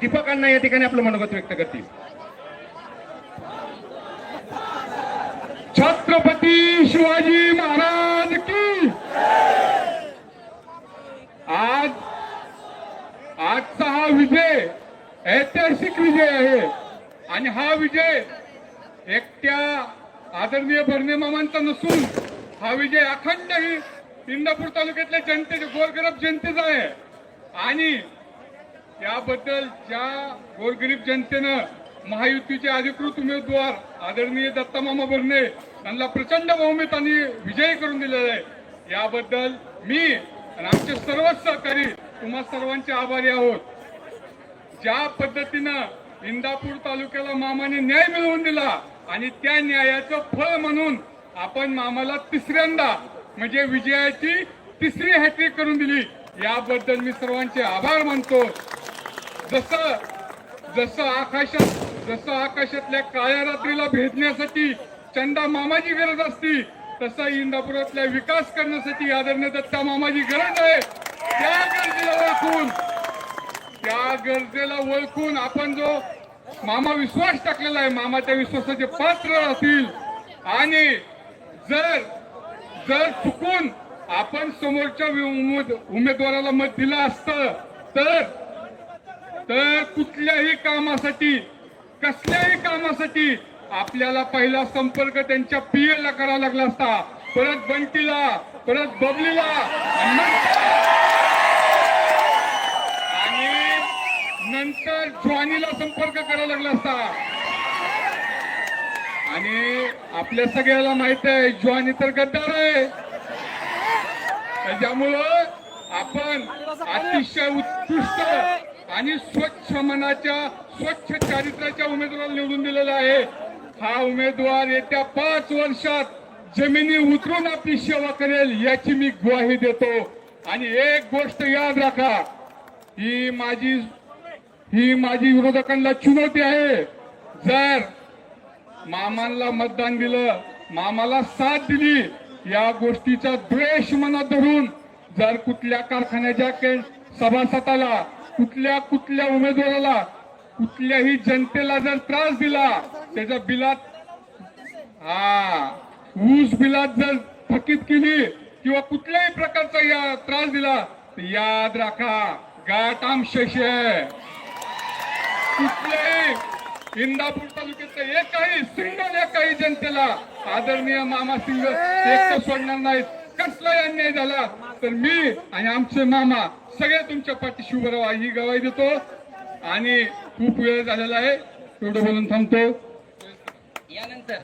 दीपक अण्णा या ठिकाणी आपलं मनोगत व्यक्त करतील. छत्रपती शिवाजी महाराज की? आज आजचा हा विजय ऐतिहासिक विजय आहे. आणि हा विजय एकट्या आदरणीय भरणे मामांचा नसून हा विजय अखंड ही इंदापूर तालुक्यातल्या जनतेचे गोरगरब जनतेचा आहे. आणि त्याबद्दल ज्या गोरगरीब जनतेनं महायुतीचे अधिकृत उमेदवार आदरणीय दत्तामामा भरणे यांना प्रचंड बहुमताने विजयी करून दिलेला आहे. याबद्दल मी आणि आमचे सर्वच सहकारी तुम्हा सर्वांचे आभारी आहोत. ज्या पद्धतीनं इंदापूर तालुक्याला मामाने न्याय मिळवून दिला आणि त्या न्यायाचं फळ म्हणून आपण मामाला तिसऱ्यांदा म्हणजे विजयाची तिसरी हॅट्रिक करून दिली याबद्दल मी सर्वांचे आभार मानतो. जसं जसं आकाशात जसं आकाशातल्या काळ्या रात्रीला भेदण्यासाठी चंदा मामाची गरज असती तसं इंदापुरातल्या विकास करण्यासाठी आदरणीय दत्ता मामाची गरज आहे. त्या गरजेला ओळखून त्या गरजेला ओळखून आपण जो मामा विश्वास टाकलेला आहे मामा त्या विश्वासाचे पात्र असतील. आणि जर जर चुकून आपण समोरच्या उमेदवाराला मत दिलं असतं तर तर कुठल्याही कामासाठी कसल्याही कामासाठी आपल्याला पहिला संपर्क त्यांच्या पीए ला करावा लागला असता. परत बंटीला परत बबलीला. आणि नंतर- आणि नंतर ज्वानीला संपर्क करावा लागला असता. आणि आपल्या सगळ्याला माहीत आहे ज्वानी तर गद्दार आहे. त्याच्यामुळं आपण अतिशय उत्कृष्ट आणि स्वच्छ मनाच्या स्वच्छ चारित्र्याच्या उमेदवाराला निवडून दिलेला आहे. हा उमेदवार येत्या पाच वर्षात जमिनी उतरून आपली सेवा करेल याची मी ग्वाही देतो. आणि एक गोष्ट याद राखा ही माझी ही माझी विरोधकांना चुनौती आहे. जर मामांना मतदान दिलं मामाला साथ दिली या गोष्टीचा द्वेष मनात धरून जर कुठल्या कारखान्याच्या के- सभासदाला कुठल्या कुठल्या उमेदवाराला कुठल्याही जनतेला जर त्रास दिला त्याच्या बिलात हा ऊस बिलात जर थकीत केली किंवा कुठल्याही प्रकारचा या त्रास दिला तर याद राखा गाठ आमशेष कुठल्याही इंदापूर तालुक्यातल्या एकाही सिंगल एकाही जनतेला आदरणीय मामा सिंग एक सोडणार नाहीत. कसलाही अन्याय झाला? तर मी आणि आमचे मामा सगळे तुमच्या पाठीशी उभं राहा. ही गवाही देतो. आणि खूप वेळ झालेला आहे. एवढं बोलून थांबतो. यानंतर